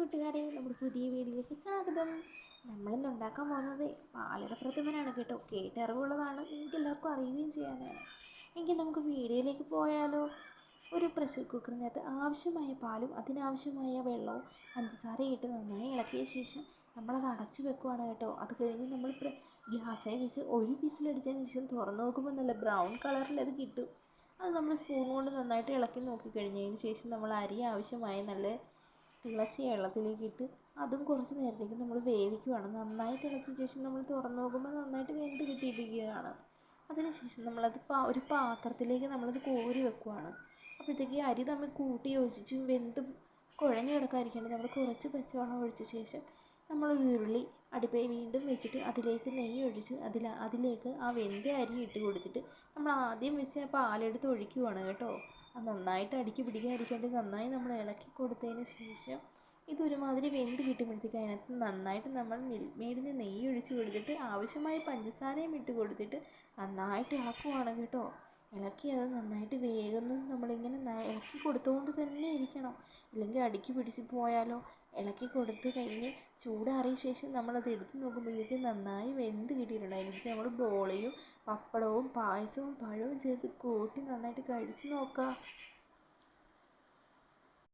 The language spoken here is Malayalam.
കൂട്ടുകാരെ നമ്മുടെ പുതിയ വീഡിയോയിലേക്ക് സ്വാഗതം. നമ്മളിന്ന് ഉണ്ടാക്കാൻ പോകുന്നത് പാലട പ്രതിമനാണ് കേട്ടോ. കേട്ടറിവുള്ളതാണ് എനിക്ക് എല്ലാവർക്കും അറിയുകയും ചെയ്യാനാണ്. എങ്കിൽ നമുക്ക് വീഡിയോയിലേക്ക് പോയാലോ? ഒരു പ്രഷർ കുക്കറിനകത്ത് ആവശ്യമായ പാലും അതിനാവശ്യമായ വെള്ളവും പഞ്ചസാരയിട്ട് നന്നായി ഇളക്കിയ ശേഷം നമ്മളത് അടച്ചു വെക്കുവാണ് കേട്ടോ. അത് കഴിഞ്ഞ് നമ്മൾ ഗ്യാസേ വെച്ച് ഒരു പീസിലടിച്ചതിന് ശേഷം തുറന്നു നോക്കുമ്പോൾ നല്ല ബ്രൗൺ കളറിൽ അത് കിട്ടും. അത് നമ്മൾ സ്പൂൺ കൊണ്ട് നന്നായിട്ട് ഇളക്കി നോക്കി കഴിഞ്ഞതിന് ശേഷം നമ്മൾ അരി ആവശ്യമായ നല്ല തിളച്ച വെള്ളത്തിലേക്ക് ഇട്ട് അതും കുറച്ച് നേരത്തേക്ക് നമ്മൾ വേവിക്കുവാണ്. നന്നായി തിളച്ച ശേഷം നമ്മൾ തുറന്നു നോക്കുമ്പോൾ നന്നായിട്ട് വെന്ത് കിട്ടിയിരിക്കുകയാണ്. അതിനുശേഷം നമ്മളത് പാ ഒരു പാത്രത്തിലേക്ക് നമ്മളത് കോരി വെക്കുവാണ്. അപ്പോഴത്തേക്ക് അരി നമ്മൾ കൂട്ടി യോജിച്ച് വെന്ത് കുഴഞ്ഞു കിടക്കാതിരിക്കേണ്ടത് നമ്മൾ കുറച്ച് പച്ചവെള്ളം ഒഴിച്ച ശേഷം നമ്മൾ ഒരു ഉരുളി അടുപ്പേ വീണ്ടും വെച്ചിട്ട് അതിലേക്ക് നെയ്യ് ഒഴിച്ച് അതിൽ അതിലേക്ക് ആ വെന്ത അരി ഇട്ട് കൊടുത്തിട്ട് നമ്മൾ ആദ്യം വെച്ച് പാലെടുത്ത് ഒഴിക്കുവാണ് കേട്ടോ. അത് നന്നായിട്ട് അടുക്കി പിടിക്കാതിരിക്കാണ്ട് നന്നായി നമ്മൾ ഇളക്കി കൊടുത്തതിന് ശേഷം ഇതൊരുമാതിരി വെന്ത് കിട്ടുമ്പോഴത്തേക്ക് അതിനകത്ത് നന്നായിട്ട് നമ്മൾ മിൽക്ക് നെയ്യ് ഒഴിച്ച് കൊടുത്തിട്ട് ആവശ്യമായ പഞ്ചസാരയും ഇട്ട് കൊടുത്തിട്ട് നന്നായിട്ട് ഇളക്കുവാണ് കേട്ടോ. ഇളക്കി അത് നന്നായിട്ട് വേഗുന്നത് നമ്മളിങ്ങനെ ഇളക്കി കൊടുത്തുകൊണ്ട് തന്നെ ഇരിക്കണം. ഇല്ലെങ്കിൽ അടുക്കി പിടിച്ച് പോയാലോ. ഇളക്കി കൊടുത്ത് കഴിഞ്ഞ് ചൂടാറിയ ശേഷം നമ്മളത് എടുത്ത് നോക്കുമ്പോഴത്തേക്ക് നന്നായി വെന്ത് കിട്ടിയിട്ടുണ്ട്. അതിലേക്ക് നമ്മൾ ബോളയും പപ്പടവും പായസവും പഴവും ചേർത്ത് കൂട്ടി നന്നായിട്ട് കഴിച്ച് നോക്കാം.